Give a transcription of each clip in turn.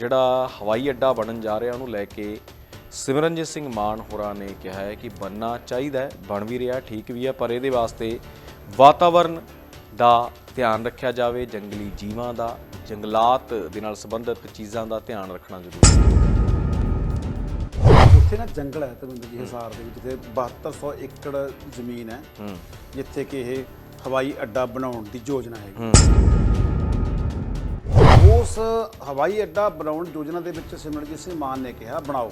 ਜਿਹੜਾ ਹਵਾਈ ਅੱਡਾ ਬਣਨ ਜਾ ਰਿਹਾ ਉਹਨੂੰ ਲੈ ਕੇ ਸਿਮਰਨਜੀਤ ਸਿੰਘ ਮਾਨ ਹੋਰਾਂ ਨੇ ਕਿਹਾ ਹੈ ਕਿ ਬਣਨਾ ਚਾਹੀਦਾ ਹੈ ਬਣ ਵੀ ਰਿਹਾ ਠੀਕ ਵੀ ਹੈ ਪਰ ਇਹਦੇ ਵਾਸਤੇ ਵਾਤਾਵਰਣ ਦਾ ਧਿਆਨ ਰੱਖਿਆ ਜਾਵੇ ਜੰਗਲੀ ਜੀਵਾਂ ਦਾ ਜੰਗਲਾਤ ਦੇ ਨਾਲ ਸੰਬੰਧਿਤ ਚੀਜ਼ਾਂ ਦਾ ਧਿਆਨ ਰੱਖਣਾ ਜ਼ਰੂਰੀ ਹੈ। ਉੱਥੇ ਨਾ ਜੰਗਲ ਹੈ ਤਰਿੰਦਰ ਜੀ ਹਿਸਾਰ ਦੇ ਵਿੱਚ ਜਿੱਥੇ 7200 ਏਕੜ ਜ਼ਮੀਨ ਹੈ। ਜਿੱਥੇ ਕਿ ਇਹ ਹਵਾਈ ਅੱਡਾ ਬਣਾਉਣ ਦੀ ਯੋਜਨਾ ਹੈਗੀ। ਹੂੰ। ਹਵਾਈ ਅੱਡਾ ਬਣਾਉਣ ਯੋਜਨਾ ਦੇ ਵਿੱਚ ਸਿਮਰਨਜੀਤ ਸਿੰਘ ਮਾਨ ਨੇ ਕਿਹਾ ਬਣਾਓ।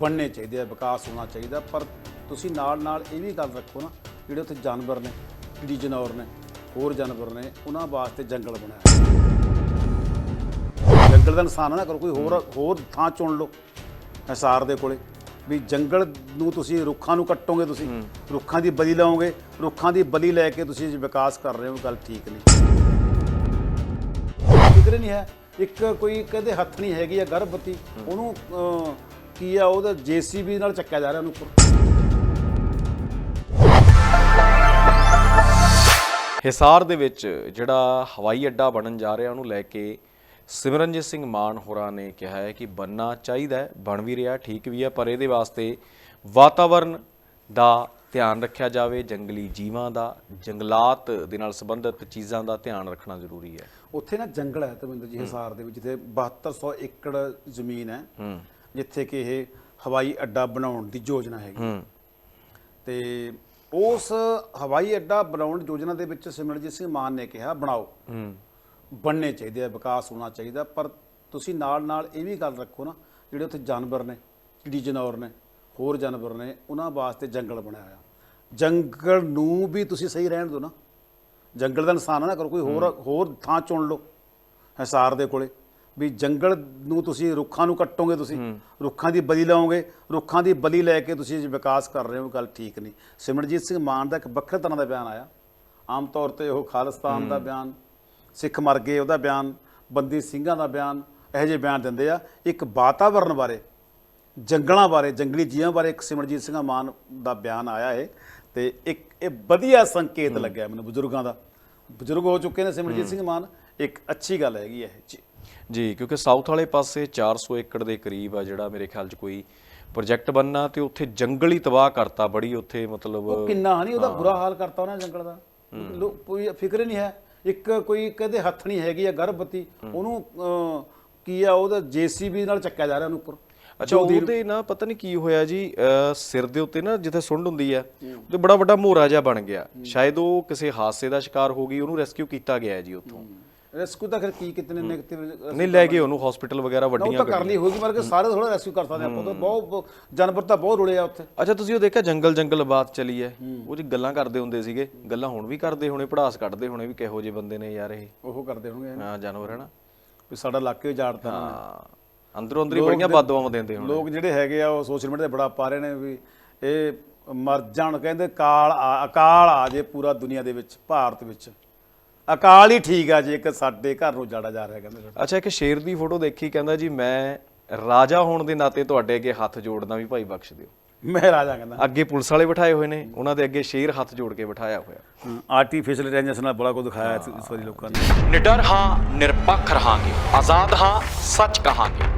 ਬਣਨੇ ਚਾਹੀਦੇ ਆ ਵਿਕਾਸ ਹੋਣਾ ਚਾਹੀਦਾ ਪਰ ਤੁਸੀਂ ਨਾਲ ਨਾਲ ਇਹ ਵੀ ਗੱਲ ਰੱਖੋ ਨਾ ਜਿਹੜੇ ਉੱਥੇ ਜਾਨਵਰ ਨੇ ਚਿੜੀ ਜਨੌਰ ਨੇ ਹੋਰ ਜਾਨਵਰ ਨੇ ਉਹਨਾਂ ਵਾਸਤੇ ਜੰਗਲ ਬਣਾਇਆ ਜੰਗਲ ਦਾ ਨੁਕਸਾਨ ਨਾ ਕਰੋ ਕੋਈ ਹੋਰ ਹੋਰ ਥਾਂ ਚੁਣ ਲਓ ਹਿਸਾਰ ਦੇ ਕੋਲੇ। ਵੀ ਜੰਗਲ ਨੂੰ ਤੁਸੀਂ ਰੁੱਖਾਂ ਨੂੰ ਕੱਟੋਗੇ ਤੁਸੀਂ ਰੁੱਖਾਂ ਦੀ ਬਲੀ ਲਾਓਗੇ ਰੁੱਖਾਂ ਦੀ ਬਲੀ ਲੈ ਕੇ ਤੁਸੀਂ ਵਿਕਾਸ ਕਰ ਰਹੇ ਹੋ ਗੱਲ ਠੀਕ ਨਹੀਂ। ਫਿਕਰ ਨਹੀਂ ਹੈ। ਇੱਕ ਕੋਈ ਕਹਿੰਦੇ ਹੱਥ ਨਹੀਂ ਹੈਗੀ ਆ ਗਰਭਵਤੀ ਉਹਨੂੰ ਅਹ, ਕੀ ਆ ਉਹਦਾ ਜੀਸੀਬੀ ਨਾਲ ਚੱਕਿਆ ਜਾ ਰਿਹਾ ਉਹਨੂੰ ਉੱਪਰ। ਹਿਸਾਰ ਦੇ ਵਿੱਚ ਜਿਹੜਾ ਹਵਾਈ ਅੱਡਾ ਬਣਨ ਜਾ ਰਿਹਾ ਉਹਨੂੰ ਲੈ ਕੇ ਸਿਮਰਨਜੀਤ ਸਿੰਘ ਮਾਨ ਹੋਰਾਂ ਨੇ ਕਿਹਾ ਹੈ ਕਿ ਬਣਨਾ ਚਾਹੀਦਾ ਹੈ ਬਣ ਵੀ ਰਿਹਾ ਠੀਕ ਵੀ ਹੈ ਪਰ ਇਹਦੇ ਵਾਸਤੇ ਵਾਤਾਵਰਣ ਦਾ ਧਿਆਨ ਰੱਖਿਆ ਜਾਵੇ ਜੰਗਲੀ ਜੀਵਾਂ ਦਾ ਜੰਗਲਾਤ ਦੇ ਨਾਲ ਸੰਬੰਧਿਤ ਚੀਜ਼ਾਂ ਦਾ ਧਿਆਨ ਰੱਖਣਾ ਜ਼ਰੂਰੀ ਹੈ। ਉੱਥੇ ਨਾ ਜੰਗਲ ਹੈ ਤਰਿੰਦਰ ਜੀ ਹਿਸਾਰ ਦੇ ਵਿੱਚ ਜਿੱਥੇ 7200 ਏਕੜ ਜ਼ਮੀਨ ਹੈ ਜਿੱਥੇ ਕਿ ਇਹ ਹਵਾਈ ਅੱਡਾ ਬਣਾਉਣ ਦੀ ਯੋਜਨਾ ਹੈਗੀ। ਤੇ ਉਸ ਹਵਾਈ ਅੱਡਾ ਬਣਾਉਣ ਯੋਜਨਾ ਦੇ ਵਿੱਚ ਸਿਮਰਨਜੀਤ ਸਿੰਘ ਮਾਨ ਨੇ ਕਿਹਾ ਬਣਾਓ। ਬਣਨੇ ਚਾਹੀਦੇ ਆ ਵਿਕਾਸ ਹੋਣਾ ਚਾਹੀਦਾ ਪਰ ਤੁਸੀਂ ਨਾਲ ਨਾਲ ਇਹ ਵੀ ਗੱਲ ਰੱਖੋ ਨਾ ਜਿਹੜੇ ਉੱਥੇ ਜਾਨਵਰ ਨੇ ਚਿੜੀ ਜਨੌਰ ਨੇ ਹੋਰ ਜਾਨਵਰ ਨੇ ਉਹਨਾਂ ਵਾਸਤੇ ਜੰਗਲ ਬਣਾਇਆ। ਹੋਇਆ ਜੰਗਲ ਨੂੰ ਵੀ ਤੁਸੀਂ ਸਹੀ ਰਹਿਣ ਦਿਓ ਨਾ। ਜੰਗਲ ਦਾ ਨੁਕਸਾਨ ਨਾ ਕਰੋ ਕੋਈ ਹੋਰ ਹੋਰ ਥਾਂ ਚੁਣ ਲਓ ਹਿਸਾਰ ਦੇ ਕੋਲੇ। ਵੀ ਜੰਗਲ ਨੂੰ ਤੁਸੀਂ ਰੁੱਖਾਂ ਨੂੰ ਕੱਟੋਗੇ ਤੁਸੀਂ ਰੁੱਖਾਂ ਦੀ ਬਲੀ ਲਾਓਗੇ ਰੁੱਖਾਂ ਦੀ ਬਲੀ ਲੈ ਕੇ ਤੁਸੀਂ ਵਿਕਾਸ ਕਰ ਰਹੇ ਹੋ ਗੱਲ ਠੀਕ ਨਹੀਂ। ਸਿਮਰਜੀਤ ਸਿੰਘ ਮਾਨ ਦਾ ਇੱਕ ਵੱਖਰੇ ਤਰ੍ਹਾਂ ਦਾ ਬਿਆਨ ਆਇਆ। ਆਮ ਤੌਰ ਤੇ ਉਹ ਖਾਲਿਸਤਾਨ ਦਾ ਬਿਆਨ ਸਿੱਖ ਮਰ ਗਏ ਉਹਦਾ ਬਿਆਨ ਬੰਦੀ ਸਿੰਘਾਂ ਦਾ ਬਿਆਨ ਇਹੋ ਜਿਹੇ ਬਿਆਨ ਦਿੰਦੇ ਆ। ਇੱਕ ਵਾਤਾਵਰਣ ਬਾਰੇ ਜੰਗਲਾਂ ਬਾਰੇ ਜੰਗਲੀ ਜੀਵਾਂ ਬਾਰੇ ਇੱਕ ਸਿਮਰਜੀਤ ਸਿੰਘ ਮਾਨ ਦਾ ਬਿਆਨ ਆਇਆ ਹੈ ਤੇ ਇੱਕ ਇਹ ਵਧੀਆ ਸੰਕੇਤ ਲੱਗਿਆ ਮੈਨੂੰ ਬਜ਼ੁਰਗਾਂ ਦਾ। ਬਜ਼ੁਰਗ ਹੋ ਚੁੱਕੇ ਨੇ ਸਿਮਰਜੀਤ ਸਿੰਘ ਮਾਨ ਇੱਕ ਅੱਛੀ ਗੱਲ ਹੈਗੀ ਇਹ ਜੀ। ਜੀ ਕਿਉਂਕਿ ਸਾਊਥ ਵਾਲੇ ਪਾਸੇ 400 ਏਕੜ ਦੇ ਕਰੀਬ ਆ ਜਿਹੜਾ ਮੇਰੇ ਖਿਆਲ 'ਚ ਕੋਈ ਪ੍ਰੋਜੈਕਟ ਬੰਨਾ ਤੇ ਉੱਥੇ ਜੰਗਲ ਹੀ ਤਬਾਹ ਕਰਤਾ ਬੜੀ ਉੱਥੇ ਮਤਲਬ ਉਹ ਕਿੰਨਾ ਨਹੀਂ ਉਹਦਾ ਬੁਰਾ ਹਾਲ ਕਰਤਾ ਉਹਨਾਂ ਜੰਗਲ ਦਾ। ਕੋਈ ਫਿਕਰ ਨਹੀਂ ਹੈ। ਇੱਕ ਕੋਈ ਕਹਿੰਦੇ ਹੱਥ ਨਹੀਂ ਹੈਗੀ ਆ ਗਰਭਵਤੀ ਉਹਨੂੰ ਕੀ ਆ ਉਹਦਾ ਜੀਸੀਬੀ ਨਾਲ ਚੱਕਿਆ ਜਾ ਰਿਹਾ ਉਹਨੂੰ ਉੱਪਰ। ਅੱਛਾ ਉਹਦੇ ਨਾ ਪਤਾ ਨਹੀਂ ਕੀ ਹੋਇਆ ਜੀ ਸਿਰ ਦੇ ਉੱਤੇ ਨਾ ਜਿੱਥੇ ਸੁੰਡ ਹੁੰਦੀ ਆ ਤੇ ਬੜਾ ਵੱਡਾ ਮੋਰਾ ਜਿਹਾ ਬਣ ਗਿਆ। ਸ਼ਾਇਦ ਉਹ ਕਿਸੇ ਹਾਦਸੇ ਦਾ ਸ਼ਿਕਾਰ ਹੋ ਗਈ ਉਹਨੂੰ ਰੈਸਕਿਊ ਕੀਤਾ ਗਿਆ ਜੀ ਉੱਥੋਂ। ਰੈਸਕਿਊ ਤਾਂ ਫਿਰ ਕੀ ਕਿਤਨੇ ਨੈਗੇਟਿਵ ਨਹੀਂ ਲੈ ਗਏ ਉਹਨੂੰ ਹਸਪੀਟਲ ਵਗੈਰਾ ਵੱਡੀਆਂ ਕਰ ਲਈ ਹੋਊਗੀ ਮਰ ਕੇ ਸਾਰੇ ਥੋੜਾ ਰੈਸਕਿਊ ਕਰ ਸਕਦੇ ਆਪਾਂ ਤਾਂ ਬਹੁਤ ਜਾਨਵਰ ਤਾਂ ਬਹੁਤ ਰੁਲੇ ਆ ਉੱਥੇ। ਅੱਛਾ ਤੁਸੀਂ ਉਹ ਦੇਖਿਆ ਜੰਗਲ ਜੰਗਲ ਬਾਤ ਚਲੀ ਹੈ? ਉਹ ਜੀ ਗੱਲਾਂ ਕਰਦੇ ਹੁੰਦੇ ਸੀਗੇ ਗੱਲਾਂ ਹੁਣ ਵੀ ਕਰਦੇ ਹੋਣੇ ਪੜਾਸ ਕੱਢਦੇ ਹੋਣੇ ਵੀ ਕਿਹੋ ਜਿਹੇ ਬੰਦੇ ਨੇ ਯਾਰ ਇਹ। ਉਹ ਕਰਦੇ ਹੋਣਗੇ ਹਾਂ ਜਾਨਵਰ ਹੈ ਨਾ। ਵੀ ਸਾਡਾ ਇਲਾਕੇ ਉਜਾੜਤਾ। ਹਾਂ। ਅੰਦਰੋਂ ਅੰਦਰ ਹੀ ਬੜੀਆਂ ਬਦਦੁਆਵਾਂ ਦਿੰਦੇ ਹੁਣ। ਲੋਕ ਜਿਹੜੇ ਹੈਗੇ ਆ ਉਹ ਸੋਸ਼ਲ ਮੀਡੀਆ ਤੇ ਬੜਾ ਪਾ ਰਹੇ ਨੇ ਵੀ ਇਹ ਮਰ ਜਾਣ ਕਹਿੰਦੇ ਕਾਲ ਆ- ਅਕਾਲ ਆ ਜੇ ਪੂਰਾ ਦੁਨੀਆ ਦੇ ਵਿੱਚ ਭਾਰਤ ਵਿੱਚ। ਅਕਾਲ ਹੀ ਠੀਕ ਆ ਜੇ ਇੱਕ ਸਾਡੇ ਘਰ ਨੂੰ ਜਾੜਾ ਜਾ ਰਿਹਾ ਕਹਿੰਦੇ ਅੱਛਾ ਇੱਕ ਸ਼ੇਰ ਦੀ ਫੋਟੋ ਦੇਖੀ ਕਹਿੰਦਾ ਜੀ ਮੈਂ ਰਾਜਾ ਹੋਣ ਦੇ ਨਾਤੇ ਤੁਹਾਡੇ ਅੱਗੇ ਹੱਥ ਜੋੜਦਾ ਵੀ ਭਾਈ ਬਖਸ਼ ਦਿਓ। ਮੈਂ ਰਾਜਾ ਕਹਿੰਦਾ। ਅੱਗੇ ਪੁਲਿਸ ਵਾਲੇ ਬਿਠਾਏ ਹੋਏ ਨੇ ਉਹਨਾਂ ਦੇ ਅੱਗੇ ਸ਼ੇਰ ਹੱਥ ਜੋੜ ਕੇ ਬਿਠਾਇਆ ਹੋਇਆ। ਆਰਟੀਫੀਸ਼ੀਅਲ ਇੰਟੈਲੀਜੈਂਸ ਨਾਲ ਬੜਾ ਕੁਝ ਦਿਖਾਇਆ ਇਸ ਇਸ ਵਾਰੀ ਲੋਕਾਂ ਨੇ। ਨਿਡਰ ਹਾਂ ਨਿਰਪੱਖ ਰਹਾਂਗੇ ਆਜ਼ਾਦ ਹਾਂ ਸੱਚ ਕਹਾਂਗੇ।